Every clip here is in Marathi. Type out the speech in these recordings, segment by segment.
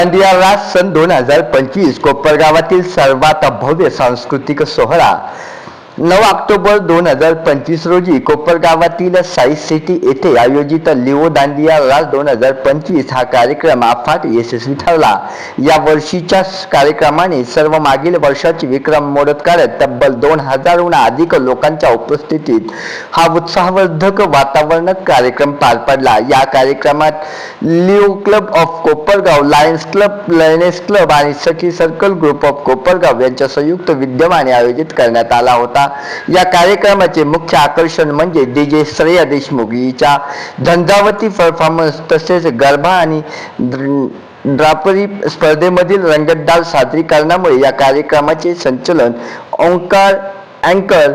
दांडिया रास सन दोन हजार पंचवीस कोपरगावातील सर्वात भव्य सांस्कृतिक सोहळा नऊ ऑक्टोबर दोन हजार पंचवीस रोजी कोपरगावातील साई सिटी येथे आयोजित लिओ दांडिया राज दोन हजार पंचवीस हा कार्यक्रम अफाट यशस्वी ठरला. या वर्षीच्या कार्यक्रमाने सर्व मागील वर्षाचे विक्रम मोडत काढत तब्बल दोन हजारहून अधिक लोकांच्या उपस्थितीत हा उत्साहवर्धक वातावरणात कार्यक्रम पार पडला. या कार्यक्रमात Leo club of Kopargaon Lions club Lioness club आणि Sakhi circle group of Kopargaon यांच्या संयुक्त विद्यमाने आयोजित करण्यात आला होता. या कार्यक्रमाचे मुख्य आकर्षण म्हणजे डीजे श्रेया देशमुख हिच्या परफॉर्मन्स तसेच गरबा आणि ड्रापरी स्पर्धेमधील रंगतदार सादरीकरणामुळे या कार्यक्रमाचे संचलन ओंकार अँकर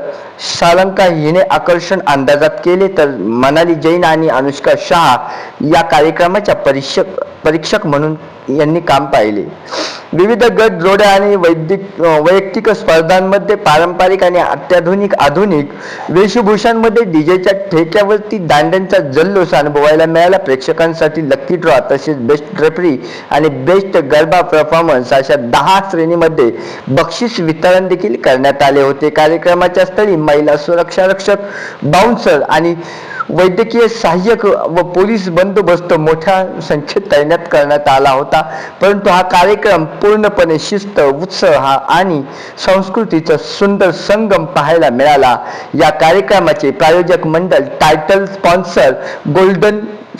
सालंका हिने आकर्षण अंदाजात केले. तर मनाली जैन आणि अनुष्का शहा या कार्यक्रमाच्या परीक्षक परीक्षक म्हणून यांनी काम पाहिले. विविध गट जोड्या आणि वैदिक वैयक्तिक स्पर्धांमध्ये पारंपरिक आणि अत्याधुनिक आधुनिक वेशभूषांमध्ये डीजेच्या ठेक्यावरती दांड्यांचा जल्लोष अनुभवायला मिळाला. प्रेक्षकांसाठी लकी ड्रॉ तसेच बेस्ट रेफरी आणि बेस्ट गरबा परफॉर्मन्स अशा दहा श्रेणीमध्ये बक्षीस वितरण देखील करण्यात आले होते. कार्यक्रमाच्या स्थळी महिला सुरक्षा रक्षक बाउन्सर आणि वैद्यकीय सहाय्यक व पोलीस बंदोबस्त मोठ्या संख्येत तैनात करण्यात आला होता. परंतु हा कार्यक्रम पूर्णपणे शिस्त उत्साह आणि संस्कृतीचा सुंदर संगम पाहायला मिळाला. या कार्यक्रमाचे प्रायोजक मंडळ टायटल स्पॉन्सर गोल्डन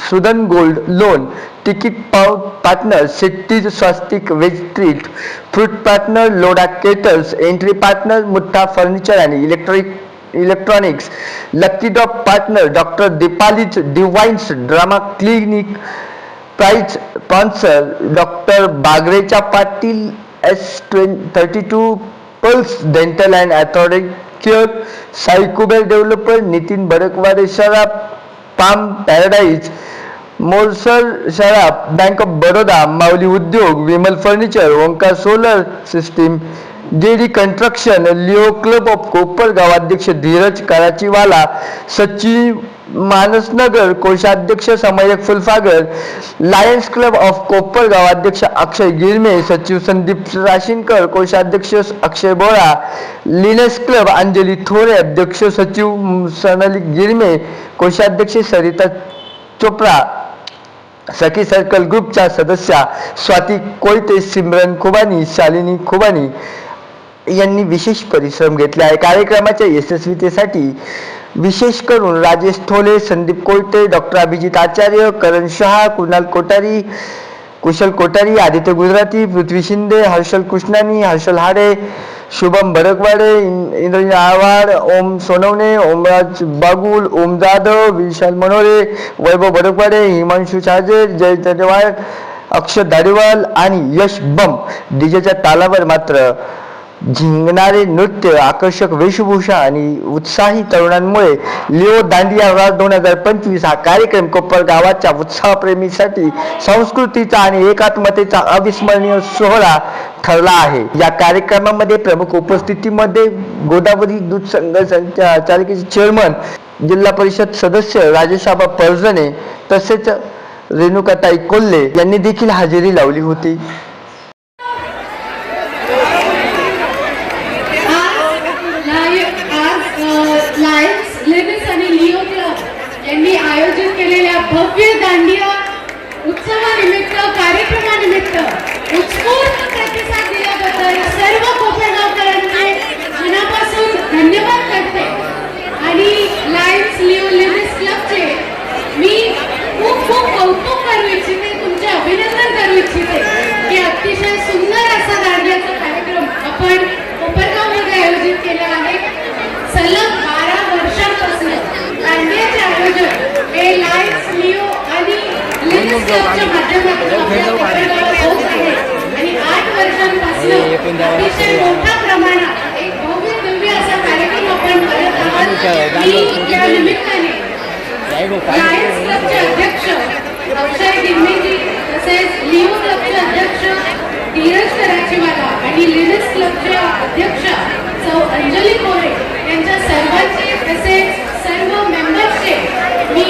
सुदन गोल्ड लोन तिकीट पाव partner cities Swastik veg street fruit partner Lodha caterers entry partner Mutha furniture आणि electric electronics lucky drop partner doctor Deepali's divines derma clinic prize sponsor doctor बागरेच्या Patil S twenty thirty two pulse dental and ॲथॉरिक care developer Nitin Bhadakwade शराब पाम पॅराडाईज मोरसर शराब bank of Baroda Mauli Udyog Vimal furniture Omkar solar system JD construction Leo club of Kopargaon अध्यक्ष धीरज कराचीवाला सचिव मानसनगर कोषाध्यक्ष Samyak Phulphagar lions club of Kopargaon अध्यक्ष अक्षय गिरमे सचिव संदीप राशीनकर कोषाध्यक्ष अक्षय बोळा लिनस क्लब अंजली थोरे अध्यक्ष सचिव सोनाली गिरमे कोषाध्यक्ष सरिता चोप्रा सखी सर्कल ग्रुपच्या सदस्या स्वाती कोयते सिमरन खुबानी शालिनी खुबानी यांनी विशेष परिश्रम घेतले आहे. कार्यक्रमाच्या यशस्वीतेसाठी विशेष करून राजेश थोले संदीप कोलते डॉक्टर अभिजित आचार्य करण शहा कुणाल कोठारी कुशल कोठारी आदित्य गुजराती पृथ्वी शिंदे हर्षल कृष्णानी हर्षल हाडे शुभम भडकवाडे इंद्रजी इंद्रजित आव्हाड ओम सोनवणे ओमराज बागुल ओम जाधव विशाल मनोरे वैभव भडकवाडे हिमांशु छाजे जय तडेवाळ अक्षर दाडेवाल आणि यश बम. डीजेच्या तालावर मात्र झिंगणारे नृत्य आकर्षक वेशभूषा आणि उत्साही तरुणांमुळे लिओ दांडिया राज दोन हजार पंचवीस हा कार्यक्रम कोपर गावाच्या उत्साहप्रेमीसाठी संस्कृतीचा आणि एकात्मतेचा अविस्मरणीय सोहळा ठरला आहे. या कार्यक्रमामध्ये प्रमुख उपस्थितीमध्ये गोदावरी दूध संघ संचालकीचे चेअरमन जिल्हा परिषद सदस्य राजेशाबा परजणे तसेच रेणुकाताई कोल्हे यांनी देखील हजेरी लावली होती आज लाय- आज अ, लायन्स लेविस आणि लिओ क्लब यांनी आयोजित केलेल्या भव्य दांडिया उत्सवानिमित्त कार्यक्रमानिमित्त उत्स्फूर्त प्रतिसाद दिल्याबद्दल सर्व कोपरगावकरांचे मनापासून धन्यवाद करते आणि लायन्स लिओ लेविस क्लबचे मी खूप खूप कौतुक करू इच्छिते तुमचे अभिनंदन करू इच्छिते की अतिशय सुंदर असा दांडियाचा कार्यक्रम आपण कोपरगावमध्ये आयोजित केला आहे सलग बारा वर्षांपासून दांडियाचे आयोजन हे लायन्स लिओ आणि लिनस क्लबच्या माध्यमातून आपल्या कोपरगावात होत आहे आणि आठ वर्षांपासून अतिशय मोठ्या प्रमाणात एक भव्य दिव्य असा कार्यक्रम आपण करत आहात मी या निमित्ताने लायन्स क्लबचे अध्यक्ष अक्षय डिम्मेजी तसेच लिओ क्लबचे अध्यक्ष धीरज कराचीवाला आणि लिनस क्लबच्या अध्यक्ष सौ अंजली कोरे यांच्या सर्वांचे तसेच सर्व मेंबर्सचे मी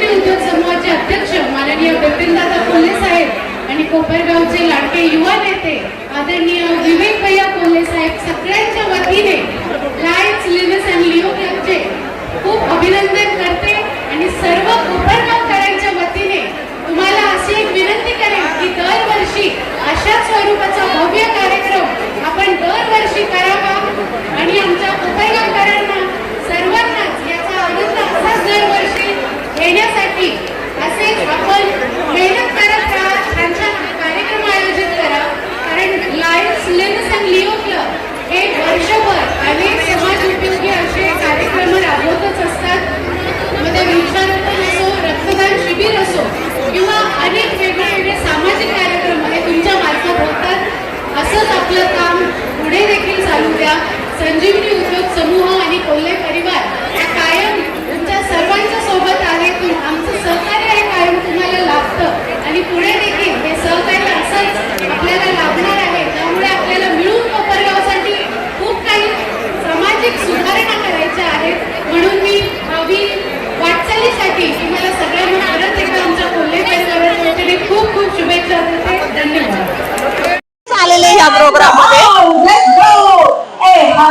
विक्री उद्योग समूहाचे अध्यक्ष माननीय बिपिनदादा कोल्हे साहेब आणि कोपरगावचे लाडके युवा नेते आदरणीय विवेक भैया कोल्हे साहेब सगळ्यांच्या वतीने लायन्स लिव्हस अँड लिओ क्लबचे खूप अभिनंदन करते आणि सर्व कोपरगावकरांच्या वतीने तुम्हाला अशी एक विनंती करेन की दरवर्षी अशाच स्वरूपाचा भव्य कार्यक्रम आपण दरवर्षी करावा आणि आमच्या कोपरगावकरांना सर्वांनाच याचा आनंद असाच दरवर्षी येण्यासाठी असेच आपण मेहनत करत राहा छान कार्यक्रम आयोजित करा. कारण Lions Leos and Leo club हे वर्षभर अनेक समाज उपयोगी असे कार्यक्रम राबवतच असतात. म्हणजे ते वृक्षारोपण असो रक्तदान शिबिर असो किंवा अनेक वेगवेगळे वेगळे सामाजिक कार्यक्रम हे तुमच्या मार्फत होतात. असंच आपलं काम पुढे देखील चालू द्या. संजीवनी उद्योग समूह आणि कोल्हे परिवार या कायम तुमच्या सर्वांच्या सोबत आहे तुम- आमचं सहकार्य हे कायम तुम्हाला लाभतं आणि पुढे देखील हे सहकार्य असंच आपल्याला लाभणार आहे त्यामुळे आपल्याला मिळून कोपरगावसाठी खूप काही सामाजिक सुधारणा करायच्या आहेत म्हणून मी भावी वाटचालीसाठी तुम्हाला सगळ्यांना परत एकदा आमच्या कोल्हे खूप खूप शुभेच्छा देते. धन्यवाद. आलेले ह्या प्रोग्राममध्ये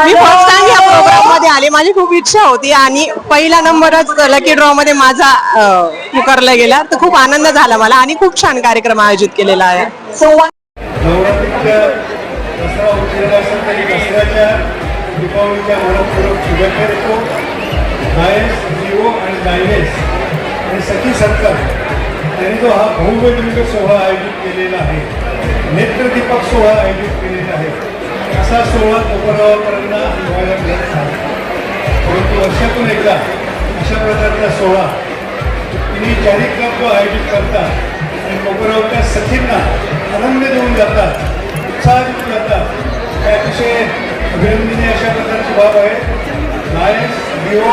मी फर्स्ट टाइम ह्या प्रोग्राममध्ये आले. माझी खूप इच्छा होती आणि पहिला नंबरच लकी ड्रॉ मध्ये माझा पुकारला गेला. तर खूप आनंद झाला मला आणि खूप छान कार्यक्रम आयोजित केलेला आहे. दीपावलीच्या मनपूर्वक शुभेच्छा देतो. गायस जिओ आणि गायनेस. आणि सखी सरकार त्यांनी जो हा भव्यदिव्य सोहळा आयोजित केलेला आहे नेत्रदीपक सोहळा आयोजित केलेला आहे असा सोहळा कोपरगावकरांना अनुभवायला मिळत नाही. परंतु वर्षातून एकदा अशा प्रकारचा सोहळा तुम्ही जाहीर क्लब आयोजित करतात आणि कोपरगावच्या सखींना आनंद देऊन जातात उत्साह देऊन जातात. हे अतिशय अभिनंदनीय अशा प्रकारची बाब आहे. लायन्स लिओ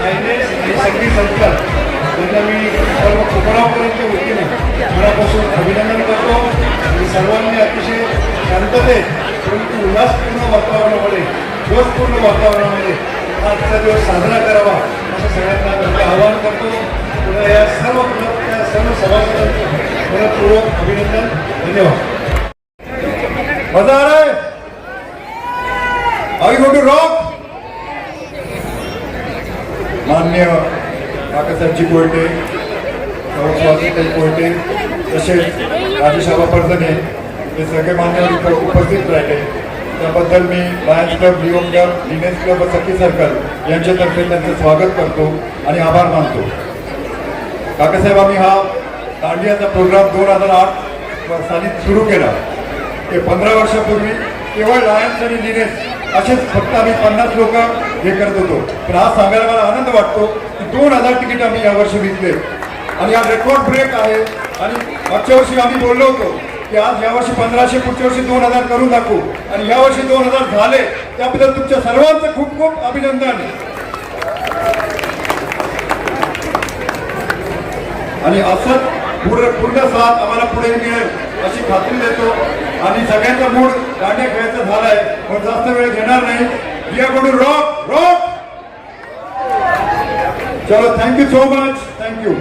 लायनेस आणि सखी संस्कार यांना मी सर्व कोपरावकरांच्या वतीने मनापासून अभिनंदन करतो. आणि सर्वांनी अतिशय शांततेत परंतु उल्हासपूर्ण वातावरणामध्ये जोशपूर्ण वातावरणामध्ये आजचा दिवस साजरा करावा असं सगळ्यांना मी आवाहन करतो. पुन्हा या सर्व क्लबच्या सर्व सभासदांचं मनपूर्वक अभिनंदन. धन्यवाद. मजा आ रहा है Are you going to मान्य काकासाहेबजी कोयटे स्वातीताई कोयटे तसेच राजेशाबा पर्जने हे सगळे मान्यवर इथं उपस्थित राहिले. त्याबद्दल मी Lions club Leo club Lioness club व सखी सर्कल यांच्यातर्फे त्यांचं स्वागत करतो आणि आभार मानतो. काकासाहेब आम्ही हा दांडियाचा प्रोग्राम दोन हजार आठ साली सुरू केला. ते पंधरा वर्षापूर्वी केवळ लायन्स आणि लिनेस असेच फक्त आम्ही पन्नास लोक हे करत होतो. पण आज सांगायला मला आनंद वाटतो की दोन हजार तिकीट आम्ही यावर्षी विकले. आणि हा रेकॉर्ड ब्रेक आहे. आणि मागच्या वर्षी आम्ही बोललो होतो की आज यावर्षी पंधराशे पुढच्या वर्षी दोन हजार करून दाखवू. आणि यावर्षी दोन हजार झाले त्याबद्दल तुमच्या सर्वांचं खूप खूप अभिनंदन. आणि असंच पूर्ण पूर्ण साथ आम्हाला पुढे मिळेल अशी खात्री देतो. आणि सगळ्यांचा मूड गाण्या खेळायचा झालाय. पण जास्त वेळ घेणार नाही. We are going rock rock. चलो thank you so much thank you